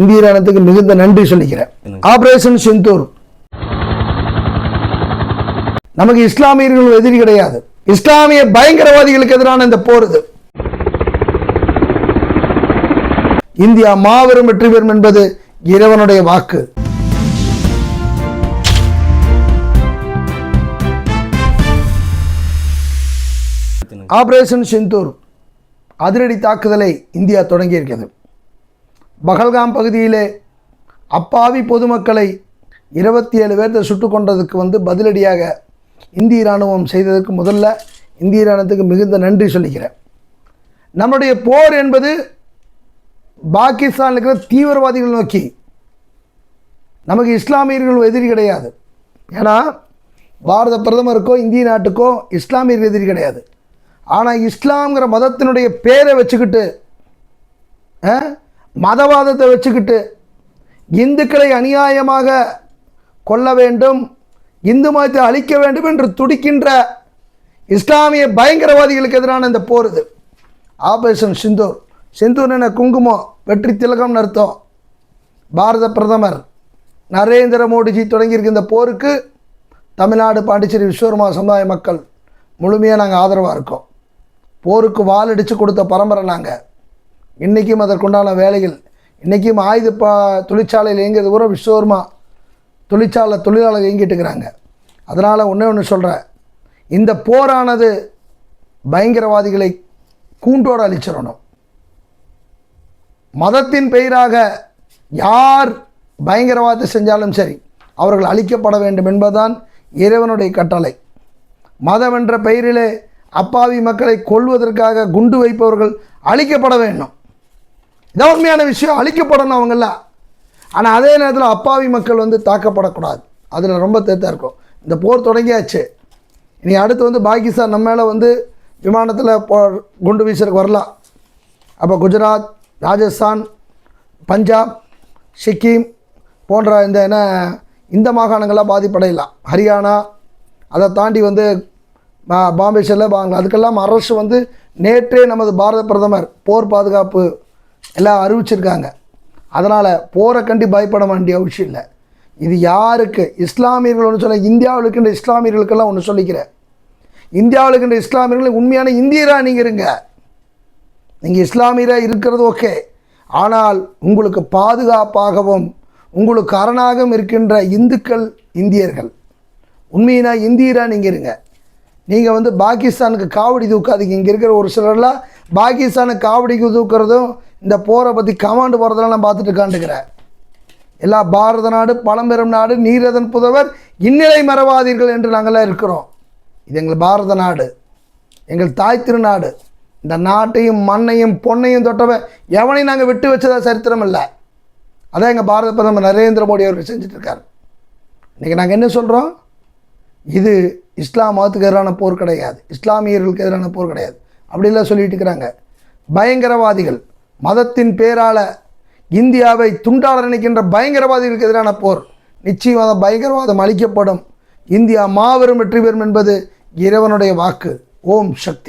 இந்திய ராணுவத்துக்கு மிகுந்த நன்றி சொல்லிக்கிறேன். ஆபரேஷன் சிந்தூர் நமக்கு இஸ்லாமியர்கள் எதிரி கிடையாது. இஸ்லாமிய பயங்கரவாதிகளுக்கு எதிரான இந்த போர் இது. இந்தியா மாபெரும் வெற்றி பெறும் என்பது இறைவனுடைய வாக்கு. ஆபரேஷன் சிந்தூர் அதிரடி தாக்குதலை இந்தியா தொடங்கியிருக்கிறது. பகல்காம் பகுதியிலே அப்பாவி பொதுமக்களை இருபத்தி ஏழு பேர்த்த சுட்டு கொண்டதுக்கு வந்து பதிலடியாக இந்திய இராணுவம் செய்ததற்கு முதல்ல இந்திய இராணுவத்துக்கு மிகுந்த நன்றி சொல்லிக்கிறேன். நம்முடைய போர் என்பது பாகிஸ்தான் இருக்கிற தீவிரவாதிகள் நோக்கி. நமக்கு இஸ்லாமியர்கள் எதிரி கிடையாது. ஏன்னா பாரத பிரதமருக்கோ இந்திய நாட்டுக்கோ இஸ்லாமியர்கள் எதிரி கிடையாது. ஆனால் இஸ்லாம்ங்கிற மதத்தினுடைய பேரை வச்சுக்கிட்டு மதவாதத்தை வச்சுக்கிட்டு இந்துக்களை அநியாயமாக கொல்ல வேண்டும் இந்து மதத்தை அழிக்க வேண்டும் என்று துடிக்கின்ற இஸ்லாமிய பயங்கரவாதிகளுக்கு எதிரான இந்த போர் இது. ஆபரேஷன் சிந்தூர் சிந்தூர் என குங்குமம் வெற்றி திலகம்னு அர்த்தம் பாரத பிரதமர் நரேந்திர மோடிஜி தொடங்கியிருக்க இந்த போருக்கு. தமிழ்நாடு பாண்டிச்சேரி விஸ்வகர்மா சமுதாய மக்கள் முழுமையாக நாங்கள் ஆதரவாக இருக்கோம். போருக்கு வால் அடித்து கொடுத்த பரம்பரை நாங்கள் இன்றைக்கும் அதற்குண்டான வேலைகள். இன்றைக்கும் ஆயுத பா தொழிற்சாலையில் இயங்கிறது பூரா விஸ்வகர்மா தொழிற்சாலை தொழிலாளர் இயங்கிட்டு இருக்கிறாங்க அதனால் ஒன்றே ஒன்று சொல்கிறேன் இந்த போரானது பயங்கரவாதிகளை கூண்டோடு அழிச்சிடணும். மதத்தின் பெயராக யார் பயங்கரவாதத்தை செஞ்சாலும் சரி அவர்கள் அழிக்கப்பட வேண்டும் என்பதுதான் இறைவனுடைய கட்டளை. மதம் என்ற பெயரிலே அப்பாவி மக்களை கொல்வதற்காக குண்டு வைப்பவர்கள் அழிக்கப்பட வேண்டும். இதான் உண்மையான விஷயம் அழிக்கப்படணும் அவங்கள ஆனால் அதே நேரத்தில் அப்பாவி மக்கள் வந்து தாக்கப்படக்கூடாது. அதில் ரொம்ப தேர்த்தாக இருக்கும். இந்த போர் தொடங்கியாச்சு. இனி அடுத்து வந்து பாகிஸ்தான் நம்ம மேலே வந்து விமானத்தில் போ குண்டு வீசறதுக்கு வரலாம். அப்போ குஜராத் ராஜஸ்தான் பஞ்சாப் சிக்கிம் போன்ற இந்த என்ன இந்த மாகாணங்கள்லாம் பாதிப்படையலாம். ஹரியானா அதை தாண்டி வந்து பா- பாம்பே செல்ல பாங்களா அதுக்கெல்லாம் அரசு வந்து நேற்றே நமது பாரத பிரதமர் போர் பாதுகாப்பு எல்லாம் அறிவிச்சிருக்காங்க. அதனால் போரை கண்டி பயப்பட வேண்டிய அவசியம் இல்லை. இது யாருக்கு? இஸ்லாமியர்கள் ஒன்று சொல்ல இந்தியாவில் இருக்கின்ற இஸ்லாமியர்களுக்கெல்லாம் ஒன்று சொல்லிக்கிறேன். இந்தியாவில் இருக்கின்ற இஸ்லாமியர்கள் உண்மையான இந்தியராக நீங்கள் இருங்க. நீங்கள் இஸ்லாமியராக இருக்கிறது ஓகே. ஆனால் உங்களுக்கு பாதுகாப்பாகவும் உங்களுக்கு அரணாகவும் இருக்கின்ற இந்துக்கள் இந்தியர்கள் உண்மையினா இந்தியராக நீங்கள் இருங்க. நீங்கள் வந்து பாகிஸ்தானுக்கு காவடி தூக்காதீங்க. இங்கே இருக்கிற ஒரு சிலர்லாம் பாகிஸ்தானுக்கு காவடிக்கு தூக்குறதும் இந்த போரை பற்றி கமாண்டு போகிறதெல்லாம் நான் பார்த்துட்டு இருக்காண்டுக்கிறேன் எல்லா பாரத நாடு பழம்பெரும் நாடு நீரதன் புதவர் இந்நிலை மறவாதீர்கள் என்று நாங்களாம் இருக்கிறோம். இது எங்கள் பாரத நாடு எங்கள் தாய் திருநாடு. இந்த நாட்டையும் மண்ணையும் பொன்னையும் தொட்டவன் எவனையும் நாங்கள் விட்டு வச்சதா சரித்திரம் இல்லை அதான் எங்கள் பாரத பிரதமர் நரேந்திர மோடி அவர்கள் செஞ்சிட்ருக்கார். இன்றைக்கி நாங்கள் என்ன சொல்கிறோம் இது இஸ்லாம் மதத்துக்கு எதிரான போர் கிடையாது. இஸ்லாமியர்களுக்கு எதிரான போர் கிடையாது. அப்படிலாம் சொல்லிட்டு இருக்கிறாங்க. பயங்கரவாதிகள் மதத்தின் பேரால் இந்தியாவை துண்டாட நினைக்கின்ற பயங்கரவாதிகளுக்கு எதிரான போர். நிச்சயமாக பயங்கரவாதம் அளிக்கப்படும் இந்தியா மாபெரும் வெற்றி பெறும் என்பது இறைவனுடைய வாக்கு. ஓம் சக்தி.